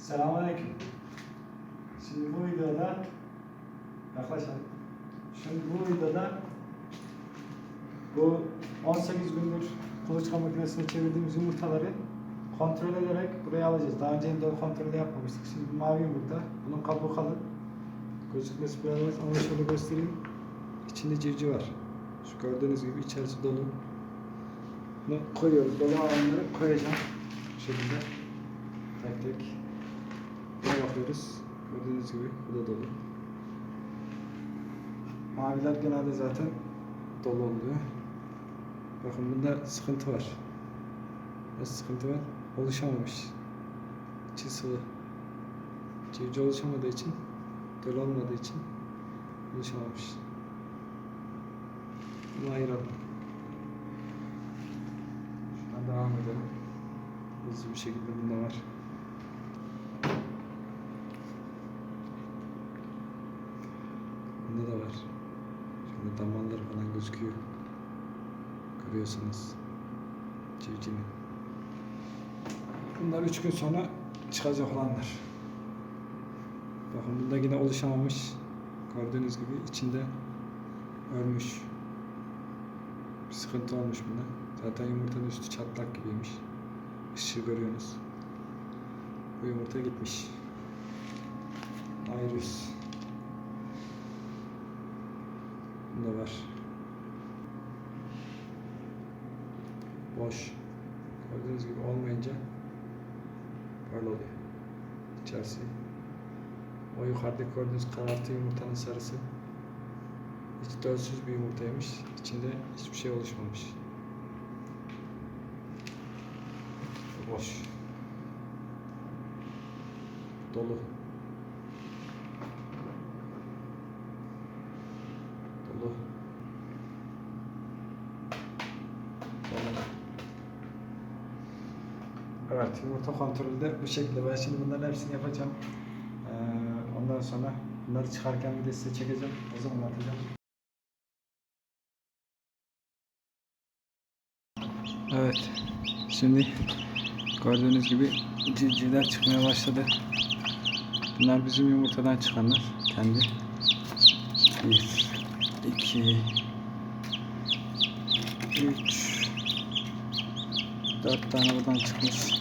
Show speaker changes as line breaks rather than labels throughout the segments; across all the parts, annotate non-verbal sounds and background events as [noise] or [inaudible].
Selamünaleyküm. Şimdi bu videoda yaklaşalım. Şimdi bu videoda bu 18 gündür kuluçka makinesine çevirdiğimiz yumurtaları kontrol ederek buraya alacağız. Daha önce de kontrolü yapmamıştık. Şimdi bu mavi yumurta. Bunun kabuğu kalın. Gözükmesi biraz ama şöyle göstereyim. İçinde civciv var. Şu gördüğünüz gibi içerisi dolu. Bunu koyuyoruz. Dolu alanları koyacağım. Bu şekilde. Tek tek. Buna bakıyoruz. Gördüğünüz gibi bu da dolu. Maviler genelde zaten dolu oluyor. Bakın bunda sıkıntı var. Nasıl sıkıntı var? Oluşamamış. İçi sıvı. Civciv oluşamadığı için, dolu olmadığı için oluşamamış. Bunu ayıralım. Şuradan devam edelim. Hızlı bir şekilde bunda var. Bunda da var. Şöyle damarları falan gözüküyor. Görüyorsunuz. Civcivin. Bunlar üç gün sonra çıkacak olanlar. Bakın bunda yine oluşamamış. Gördüğünüz gibi içinde ölmüş. Bir sıkıntı olmuş bunda. Zaten yumurtanın üstü çatlak gibiymiş. Işığı görüyorsunuz. Bu yumurta gitmiş. Ayrıyız. Bunda var. Boş. Gördüğünüz gibi olmayınca böyle oluyor. İçerisi. O yukarıda gördüğünüz karartı yumurtanın sarısı. Hiç dölsüz bir yumurtaymış. İçinde hiçbir şey oluşmamış. Boş. Dolu. Dolu. Evet, yumurta kontrolü de bu şekilde. Ben şimdi bunların hepsini yapacağım. Ee, ondan sonra bunları çıkarken bir de size çekeceğim. O zaman atacağım. Evet. Şimdi gördüğünüz gibi civcivler çıkmaya başladı. Bunlar bizim yumurtadan çıkanlar. Kendi. Bir, iki, üç, dört tane buradan çıkmış.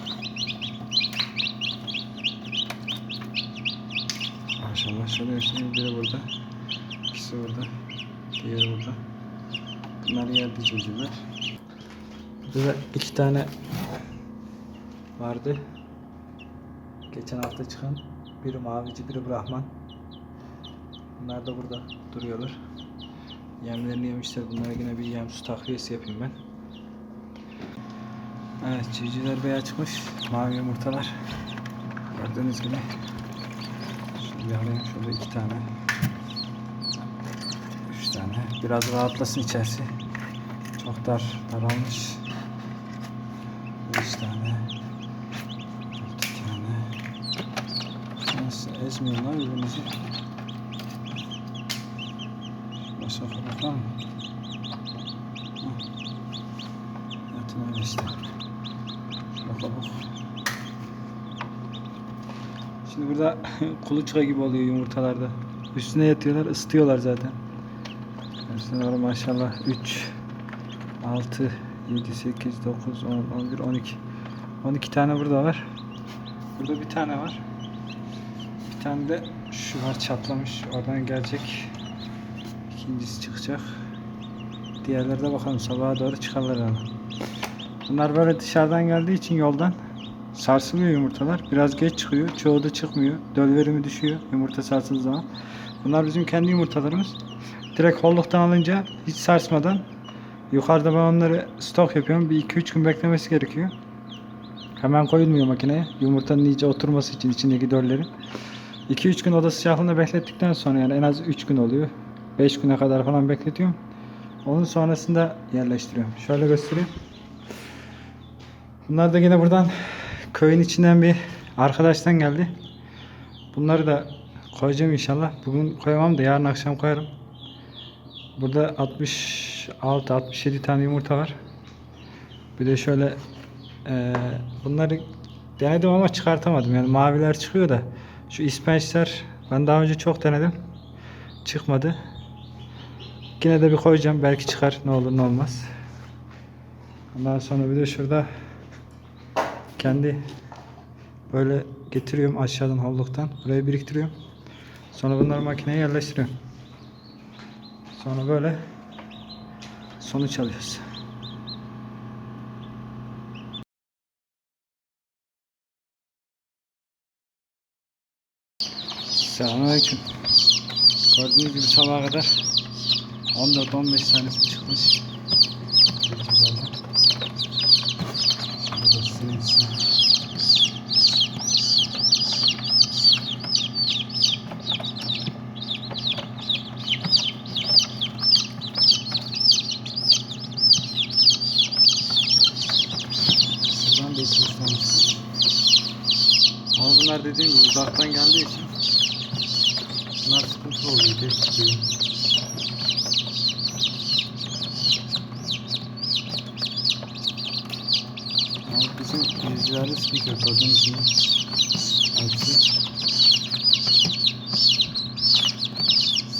Maşallah şöyle göstereyim. Biri burada. ikisi burada. Diğeri burada. Bunlar yerde civcivler. Burada da iki tane vardı. Geçen hafta çıkan. Biri mavici, biri Brahman. Bunlar da burada duruyorlar. Yemlerini yemişler. Bunlara yine bir yem su takviyesi yapayım ben. Evet civcivler beyaz çıkmış. Mavi yumurtalar. Gördüğünüz gibi. Bir alayım. Şurada iki tane. Üç tane. Biraz rahatlasın içerisi. Çok dar, daralmış. Beş tane. Altı tane. Nasıl ezmiyorlar birbirimizi. Kabuk var mı? Zaten öyle. Şimdi burada [laughs] kuluçka gibi oluyor yumurtalarda. Üstüne yatıyorlar, ısıtıyorlar zaten. Üstüne var maşallah 3, 6, 7, 8, 9, 10, 11, 12. 12 tane burada var. Burada bir tane var. Bir tane de şu var çatlamış. Oradan gelecek. İkincisi çıkacak. Diğerleri de bakalım sabaha doğru çıkarlar ama. Bunlar böyle dışarıdan geldiği için yoldan sarsılıyor yumurtalar. Biraz geç çıkıyor. Çoğu da çıkmıyor. Döl verimi düşüyor yumurta sarsıldığı zaman. Bunlar bizim kendi yumurtalarımız. Direkt holluktan alınca hiç sarsmadan yukarıda ben onları stok yapıyorum. Bir 2-3 gün beklemesi gerekiyor. Hemen koyulmuyor makineye. Yumurtanın iyice oturması için içindeki döllerin. 2-3 gün oda sıcaklığında beklettikten sonra yani en az 3 gün oluyor. 5 güne kadar falan bekletiyorum. Onun sonrasında yerleştiriyorum. Şöyle göstereyim. Bunlar da yine buradan köyün içinden bir arkadaştan geldi. Bunları da koyacağım inşallah. Bugün koyamam da yarın akşam koyarım. Burada 66-67 tane yumurta var. Bir de şöyle eee bunları denedim ama çıkartamadım. Yani maviler çıkıyor da şu ispençler ben daha önce çok denedim. Çıkmadı. Yine de bir koyacağım. Belki çıkar. Ne olur ne olmaz. Ondan sonra bir de şurada kendi böyle getiriyorum aşağıdan havluktan. Buraya biriktiriyorum. Sonra bunları makineye yerleştiriyorum. Sonra böyle sonuç alıyoruz. Selamünaleyküm. Gördüğünüz gibi sabaha kadar 14-15 tanesi çıkmış. Buradan da iki tanesi. Ama bunlar dediğim gibi uzaktan geldiği için bunlar sıkıntılı oluyor. Geç çıkıyor. Bizim izcilerde sıkıntı yok. Gördüğünüz gibi hepsi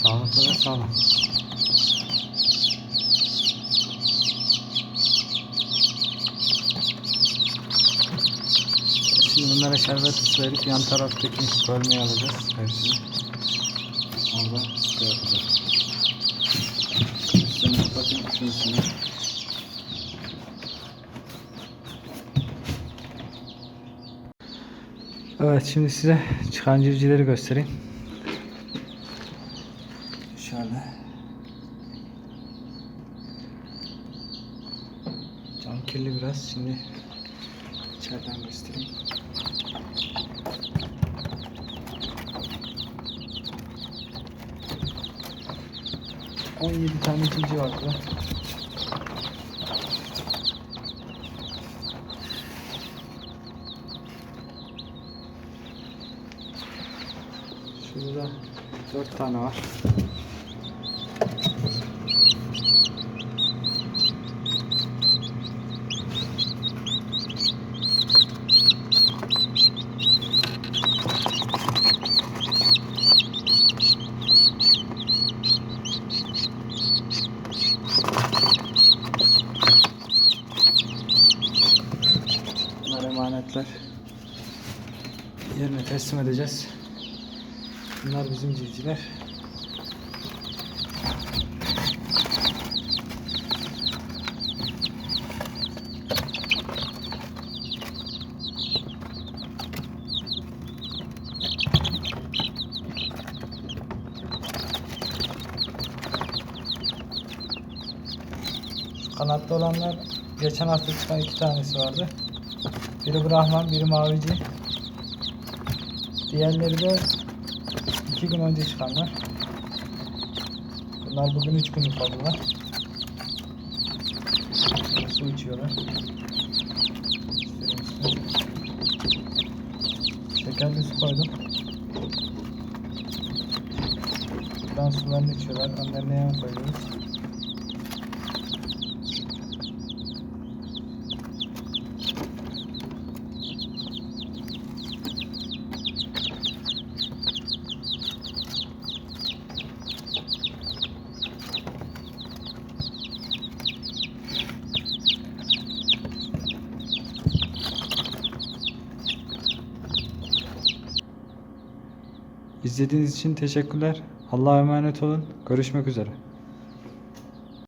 sağlıklı ve sağlam. Şimdi bunlara şerbet verip yan taraftaki bölmeyi alacağız hepsini. Orada şey yapacağız. Üstüne bakayım şunun Evet şimdi size çıkan civcivleri göstereyim. Şöyle. Cam kirli biraz. Şimdi içeriden göstereyim. On yedi tane civciv var burada. Şurada dört tane var. Bunlar emanetler. Yerine teslim edeceğiz. Bunlar bizim civcivler. Şu Kanatlı olanlar geçen hafta çıkan iki tanesi vardı. Biri Brahman, biri Mavici. Diğerleri de iki gün önce çıkanlar. Bunlar bugün üç günlük oldular. Su içiyorlar. Şekerli su koydum. Buradan sularını içiyorlar. Önlerine yem koyuyoruz. İzlediğiniz için teşekkürler. Allah'a emanet olun. Görüşmek üzere.